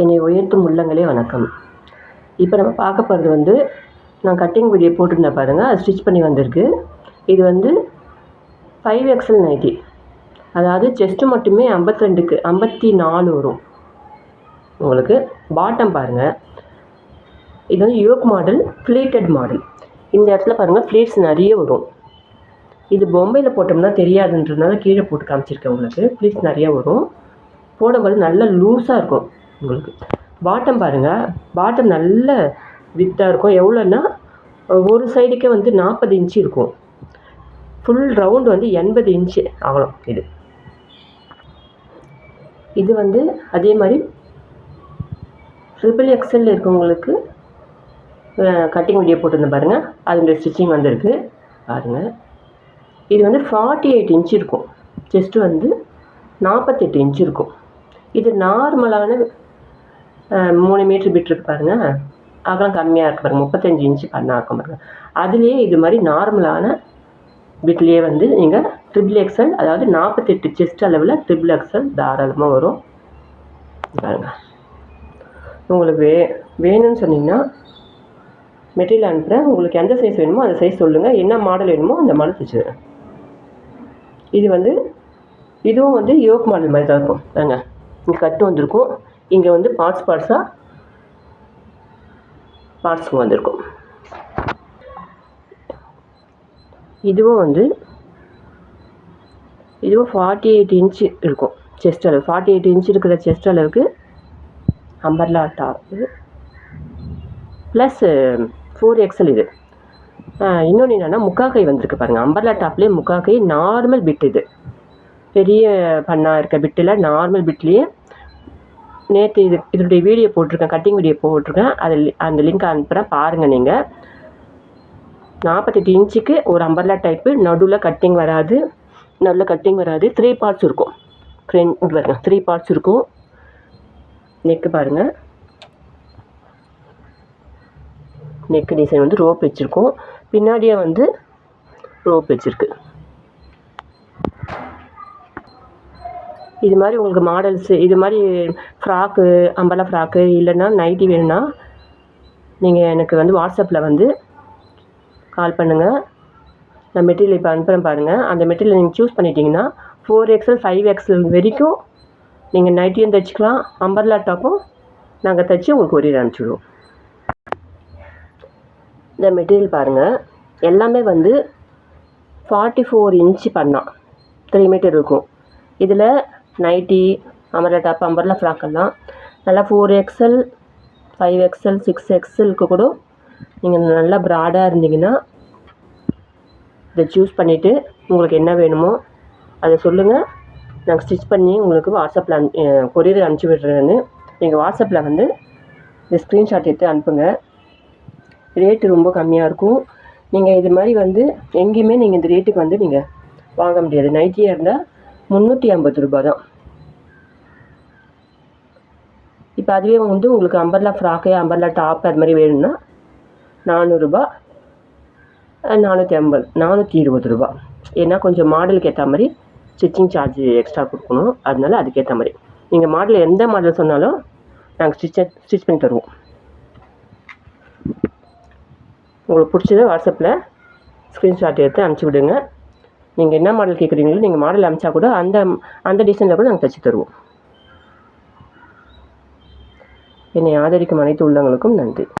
என்னை உயர்த்தும் உள்ளங்களே வணக்கம். இப்போ நம்ம பார்க்க போகிறது வந்து நான் கட்டிங் வீடியோ போட்டிருந்தேன் பாருங்கள் அது ஸ்டிச் பண்ணி வந்திருக்கு. இது வந்து ஃபைவ் எக்ஸல் நைட்டி அதாவது செஸ்ட்டு மட்டுமே ஐம்பத்தி ரெண்டுக்கு ஐம்பத்தி நாலு வரும். உங்களுக்கு பாட்டம் பாருங்கள் இது வந்து யோக் மாடல் ஃப்ளீட்டட் மாடல் இந்த இடத்துல பாருங்கள் ஃப்ளீட்ஸ் நிறைய வரும். இது பொம்மையில் போட்டோம்னா தெரியாதுன்றதுனால கீழே போட்டு காமிச்சிருக்கேன் உங்களுக்கு. ஃப்ளீட்ஸ் நிறைய வரும். போடும்போது நல்ல லூஸாக இருக்கும். உங்களுக்கு. பாட்டம் பாருங்கள் பாட்டம் நல்ல வித்தாக இருக்கும். எவ்வளோன்னா ஒரு சைடுக்கே வந்து நாற்பது இன்ச்சு இருக்கும். ஃபுல் ரவுண்டு வந்து எண்பது இன்ச்சு அவ்வளோ இது. இது வந்து அதே மாதிரி ட்ரிபிள் எக்ஸல் இருக்கவங்களுக்கு கட்டிங் வீடியோ போட்டிருந்தேன் பாருங்கள் அதனுடைய ஸ்டிச்சிங் வந்திருக்கு. பாருங்கள் இது வந்து ஃபார்ட்டி எயிட் இன்ச் இருக்கும். செஸ்ட்டு வந்து நாற்பத்தெட்டு இன்ச் இருக்கும். இது நார்மலான மூணு மீட்ரு பிட் இருக்கு பாருங்கள் அகலம் கம்மியாக இருக்கு பாருங்கள் முப்பத்தஞ்சு இன்ச்சு பண்ணாக்கும் இருக்கும் பாருங்கள் அதுலேயே இது மாதிரி நார்மலான பிட்லேயே வந்து நீங்கள் ட்ரிபிள் எக்ஸல் அதாவது நாற்பத்தெட்டு செஸ்ட் அளவில் ட்ரிபிள் எக்ஸல் தாராளமாக வரும். பாருங்கள் உங்களுக்கு வே வேணும்னு சொன்னீங்கன்னா மெட்டீரியல் அனுப்புகிறேன் உங்களுக்கு எந்த சைஸ் வேணுமோ அந்த சைஸ் சொல்லுங்கள் என்ன மாடல் வேணுமோ அந்த மாடல் தைச்சிடுறேன். இது வந்து இதுவும் வந்து யோக் மாடல் மாதிரி தான் இருக்கும். பாருங்க. இங்கே கட்டு வந்திருக்கும். இங்கே வந்து பார்ட்ஸ் பார்ட்ஸாக பார்ட்ஸும் வந்திருக்கும். இதுவும் வந்து இதுவும் ஃபார்ட்டி எயிட் இன்ச்சு இருக்கும். செஸ்ட் அளவு. ஃபார்ட்டி எயிட் இன்ச் இருக்கிற செஸ்ட் அளவுக்கு umbrella top plus four XL இது. இன்னொன்று என்னென்னா முக்காக்கை வந்திருக்கு பாருங்கள் அம்பர்லா டாப்லேயே முக்காக்கை நார்மல் பிட் இது. பெரிய பண்ணாக இருக்க பிட்டில் நார்மல் பிட்லேயே நேற்று இது இதனுடைய வீடியோ போட்டிருக்கேன் கட்டிங் வீடியோ போட்டிருக்கேன். அதில் அந்த லிங்க் அனுப்புகிறேன் பாருங்கள் நீங்கள் நாற்பத்தெட்டு இன்ச்சுக்கு ஒரு அம்பர்லா டைப்பு நடுவில் கட்டிங் வராது நடுவில் கட்டிங் வராது. த்ரீ பார்ட்ஸ் இருக்கும். ஃப்ரெண்ட் பாருங்கள் த்ரீ பார்ட்ஸ் இருக்கும். நெக்கு பாருங்கள் நெக்கு டிசைன் வந்து ரோப் வச்சுருக்கோம். பின்னாடியே வந்து ரோப் வச்சுருக்கு. இது மாதிரி உங்களுக்கு மாடல்ஸு இது மாதிரி ஃப்ராக்கு அம்பலா ஃப்ராக்கு இல்லைன்னா நைட்டி வேணும்னா நீங்கள் எனக்கு வந்து வாட்ஸ்அப்பில் வந்து கால் பண்ணுங்கள் நான் மெட்டீரியல் இப்போ அனுப்புகிறேன் பாருங்கள் அந்த மெட்டீரியல் நீங்கள் சூஸ் பண்ணிட்டீங்கன்னா ஃபோர் எக்ஸல் ஃபைவ் எக்ஸல் வரைக்கும் நீங்கள் நைட்டியும் தைச்சிக்கலாம். அம்பர்லா டாப்பும் நாங்கள் தைச்சி உங்களுக்கு கொரியர் அனுப்பிச்சிடுவோம். இந்த மெட்டீரியல் பாருங்கள் எல்லாமே வந்து ஃபார்ட்டி ஃபோர் இன்ச்சு பண்ணால் த்ரீ மீட்டர் இருக்கும். இதில் நைட்டி அம்பர்லா டாப் அம்பர்லா ஃப்ராக்கெல்லாம் நல்லா four XL five XL six எக்ஸலுக்கு கூட நீங்கள் நல்லா ப்ராடாக இருந்தீங்கன்னா இதை சூஸ் பண்ணிவிட்டு உங்களுக்கு என்ன வேணுமோ அதை சொல்லுங்கள் நாங்கள் ஸ்டிச் பண்ணி உங்களுக்கு வாட்ஸ்அப்பில் அனு கொரியர் அனுப்பிச்சி விடுறேன்னு நீங்கள் வாட்ஸ்அப்பில் வந்து இந்த ஸ்க்ரீன்ஷாட் எடுத்து அனுப்புங்க. ரேட்டு ரொம்ப கம்மியாக இருக்கும். நீங்கள் இது மாதிரி வந்து எங்கேயுமே நீங்கள் இந்த ரேட்டுக்கு வந்து நீங்கள் வாங்க முடியாது. நைட்டியாக இருந்தால் முந்நூற்றி ஐம்பது ரூபா தான். இப்போ அதுவே வந்து உங்களுக்கு அம்பர்லா ஃப்ராக்கு அம்பர்லா டாப் அது மாதிரி வேணும்னா நானூறுரூபா நானூற்றி ஐம்பது நானூற்றி இருபது ரூபா. ஏன்னா கொஞ்சம் மாடலுக்கு ஏற்ற மாதிரி ஸ்டிச்சிங் சார்ஜ் எக்ஸ்ட்ரா கொடுக்கணும். அதனால அதுக்கேற்ற மாதிரி. நீங்கள் மாடல் எந்த மாடல் சொன்னாலும் நாங்கள் ஸ்டிச்சை ஸ்டிச் பண்ணி தருவோம். உங்களுக்கு பிடிச்சத வாட்ஸ்அப்பில் ஸ்க்ரீன்ஷாட் எடுத்து அனுப்பிச்சி விடுங்க. நீங்கள் என்ன மாடல் கேட்குறீங்களோ நீங்கள் மாடல் அனுப்பிச்சா கூட அந்த அந்த டிசைனில் கூட நாங்கள் தைச்சி தருவோம். என்னை ஆதரிக்கும் அனைத்து உள்ளங்களுக்கும் நன்றி.